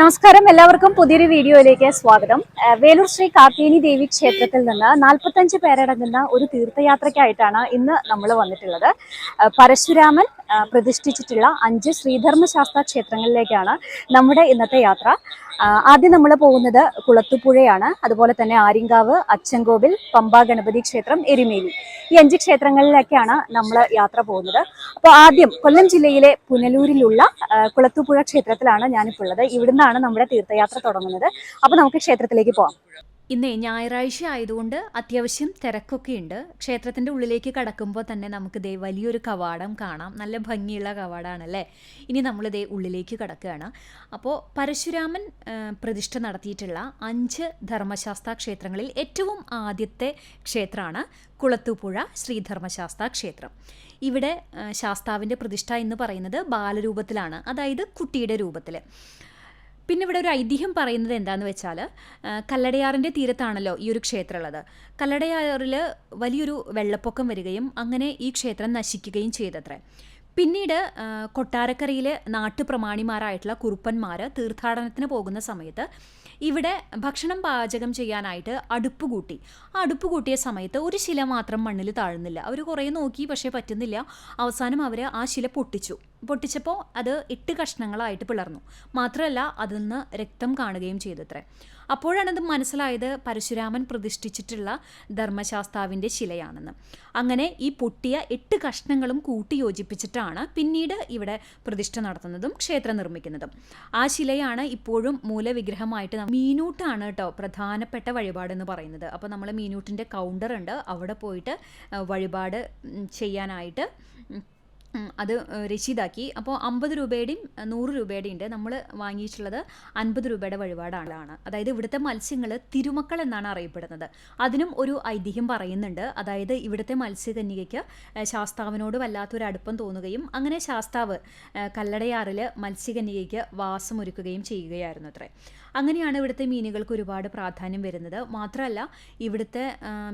നമസ്കാരം. എല്ലാവർക്കും പുതിയൊരു വീഡിയോയിലേക്ക് സ്വാഗതം. വേലൂർ ശ്രീ കാർത്തിയനി ദേവി ക്ഷേത്രത്തിൽ നിന്ന് നാൽപ്പത്തഞ്ച് പേരടങ്ങുന്ന ഒരു തീർത്ഥയാത്രയ്ക്കായിട്ടാണ് ഇന്ന് നമ്മൾ വന്നിട്ടുള്ളത്. പരശുരാമൻ പ്രതിഷ്ഠിച്ചിട്ടുള്ള അഞ്ച് ശ്രീധർമ്മശാസ്ത്ര ക്ഷേത്രങ്ങളിലേക്കാണ് നമ്മുടെ ഇന്നത്തെ യാത്ര. ആദ്യം നമ്മൾ പോകുന്നത് കുളത്തുപുഴയാണ്. അതുപോലെ തന്നെ ആര്യങ്കാവ് അച്ചൻകോവിൽ പമ്പ ഗണപതി ക്ഷേത്രം എരുമേലി. ഈ അഞ്ച് ക്ഷേത്രങ്ങളിലേക്കാണ് നമ്മൾ യാത്ര പോകുന്നത്. അപ്പോൾ ആദ്യം കൊല്ലം ജില്ലയിലെ പുനലൂരിലുള്ള കുളത്തുപുഴ ക്ഷേത്രത്തിലാണ് ഞാനിപ്പോൾ ഉള്ളത്. ഇവിടുന്നാണ് നമ്മുടെ തീർത്ഥയാത്ര തുടങ്ങുന്നത്. അപ്പോൾ നമുക്ക് ക്ഷേത്രത്തിലേക്ക് പോകാം ഇന്നേ ഞായറാഴ്ച ആയതുകൊണ്ട് അത്യാവശ്യം തിരക്കൊക്കെ ഉണ്ട് ക്ഷേത്രത്തിന്റെ ഉള്ളിലേക്ക് കടക്കുമ്പോൾ തന്നെ നമുക്ക് ദേ വലിയൊരു കവാടം കാണാം. നല്ല ഭംഗിയുള്ള കവാടമാണല്ലേ ഇനി നമ്മൾ ദേ ഉള്ളിലേക്ക് കടക്കുകയാണ്. അപ്പോൾ പരശുരാമൻ പ്രതിഷ്ഠ നടത്തിയിട്ടുള്ള അഞ്ച് ധർമ്മശാസ്ത്ര ക്ഷേത്രങ്ങളിൽ ഏറ്റവും ആദ്യത്തെ ക്ഷേത്രമാണ് കുളത്തുപുഴ ശ്രീധർമ്മശാസ്ത്ര ക്ഷേത്രം. ഇവിടെ ശാസ്താവിന്റെ പ്രതിഷ്ഠ എന്ന് പറയുന്നത് ബാലരൂപത്തിലാണ്. അതായത് കുട്ടിയുടെ രൂപത്തിൽ പിന്നെ ഇവിടെ ഒരു ഐതിഹ്യം പറയുന്നത് എന്താണെന്ന് വെച്ചാൽ കല്ലടയാറിന്റെ തീരത്താണല്ലോ ഈ ഒരു ക്ഷേത്രം ഉള്ളത് കല്ലടയാറിൽ വലിയൊരു വെള്ളപ്പൊക്കം വരികയും അങ്ങനെ ഈ ക്ഷേത്രം നശിക്കുകയും ചെയ്തത്രേ. പിന്നീട് കൊട്ടാരക്കരയിലെ നാട്ടുപ്രമാണിമാരായിട്ടുള്ള കുറുപ്പന്മാർ തീർത്ഥാടനത്തിന് പോകുന്ന സമയത്ത് ഇവിടെ ഭക്ഷണം പാചകം ചെയ്യാനായിട്ട് അടുപ്പ് കൂട്ടി ആ അടുപ്പ് കൂട്ടിയ സമയത്ത് ഒരു ശില മാത്രം മണ്ണിൽ താഴുന്നില്ല. അവർ കുറേ നോക്കി പക്ഷേ പറ്റുന്നില്ല. അവസാനം അവർ ആ ശില പൊട്ടിച്ചു. പൊട്ടിച്ചപ്പോൾ അത് എട്ട് കഷ്ണങ്ങളായിട്ട് പിളർന്നു. മാത്രമല്ല അതിൽ നിന്ന് രക്തം കാണുകയും ചെയ്തത്രേ. അപ്പോഴാണ് ഇത് മനസ്സിലായത് പരശുരാമൻ പ്രതിഷ്ഠിച്ചിട്ടുള്ള ധർമ്മശാസ്താവിന്റെ ശിലയാണെന്ന്. അങ്ങനെ ഈ പൊട്ടിയ എട്ട് കഷ്ണങ്ങളും കൂട്ടി യോജിപ്പിച്ചിട്ടാണ് പിന്നീട് ഇവിടെ പ്രതിഷ്ഠ നടത്തുന്നതും ക്ഷേത്രം നിർമ്മിക്കുന്നതും. ആ ശിലയാണ് ഇപ്പോഴും മൂലവിഗ്രഹമായിട്ട് മീനൂട്ടാണ് കേട്ടോ പ്രധാനപ്പെട്ട വഴിപാടെന്ന് പറയുന്നത്. അപ്പോൾ നമ്മൾ മീനൂട്ടിന്റെ കൗണ്ടർ ഉണ്ട്. അവിടെ പോയിട്ട് വഴിപാട് ചെയ്യാനായിട്ട് അത് രശീതാക്കി. അപ്പോൾ അമ്പത് രൂപയുടെയും നൂറ് രൂപയുടെയും ഉണ്ട്. നമ്മൾ വാങ്ങിയിട്ടുള്ളത് അൻപത് രൂപയുടെ വഴിപാടാണ്. അതായത് ഇവിടുത്തെ മത്സ്യങ്ങൾ തിരുമക്കൾ എന്നാണ് അറിയപ്പെടുന്നത്. അതിനും ഒരു ഐതിഹ്യം പറയുന്നുണ്ട്. അതായത് ഇവിടുത്തെ മത്സ്യകന്യകയ്ക്ക് ശാസ്താവിനോട് വല്ലാത്തൊരു അടുപ്പം തോന്നുകയും അങ്ങനെ ശാസ്താവ് കല്ലടയാറിൽ മത്സ്യകന്യകയ്ക്ക് വാസമൊരുക്കുകയും ചെയ്യുകയായിരുന്നു അത്രേ. അങ്ങനെയാണ് ഇവിടുത്തെ മീനുകൾക്ക് ഒരുപാട് പ്രാധാന്യം വരുന്നത്. മാത്രമല്ല ഇവിടുത്തെ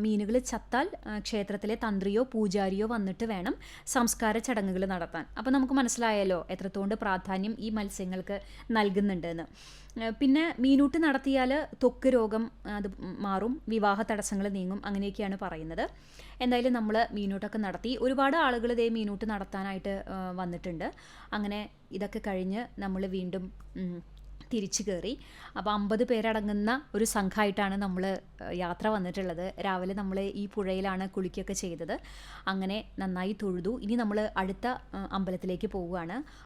മീനുകൾ ചത്താൽ ക്ഷേത്രത്തിലെ തന്ത്രിയോ പൂജാരിയോ വന്നിട്ട് വേണം സംസ്കാര ചടങ്ങുകൾ നടത്താൻ. അപ്പോൾ നമുക്ക് മനസ്സിലായല്ലോ എത്രത്തോണ്ട് പ്രാധാന്യം ഈ മത്സ്യങ്ങൾക്ക് നൽകുന്നുണ്ടെന്ന്. പിന്നെ മീനൂട്ട് നടത്തിയാൽ തൊക്ക് രോഗം അത് മാറും വിവാഹ തടസ്സങ്ങൾ നീങ്ങും അങ്ങനെയൊക്കെയാണ് പറയുന്നത്. എന്തായാലും നമ്മൾ മീനൂട്ടൊക്കെ നടത്തി. ഒരുപാട് ആളുകൾ ഇതേ മീനൂട്ട് നടത്താനായിട്ട് വന്നിട്ടുണ്ട്. അങ്ങനെ ഇതൊക്കെ കഴിഞ്ഞ് നമ്മൾ വീണ്ടും തിരിച്ചു കയറി അപ്പോൾ അമ്പത് പേരടങ്ങുന്ന ഒരു സംഘമായിട്ടാണ് നമ്മൾ യാത്ര വന്നിട്ടുള്ളത്. രാവിലെ നമ്മൾ ഈ പുഴയിലാണ് കുളിക്കുകയൊക്കെ ചെയ്തത്. അങ്ങനെ നന്നായി തൊഴുതു. ഇനി നമ്മൾ അടുത്ത അമ്പലത്തിലേക്ക് പോവുകയാണ്.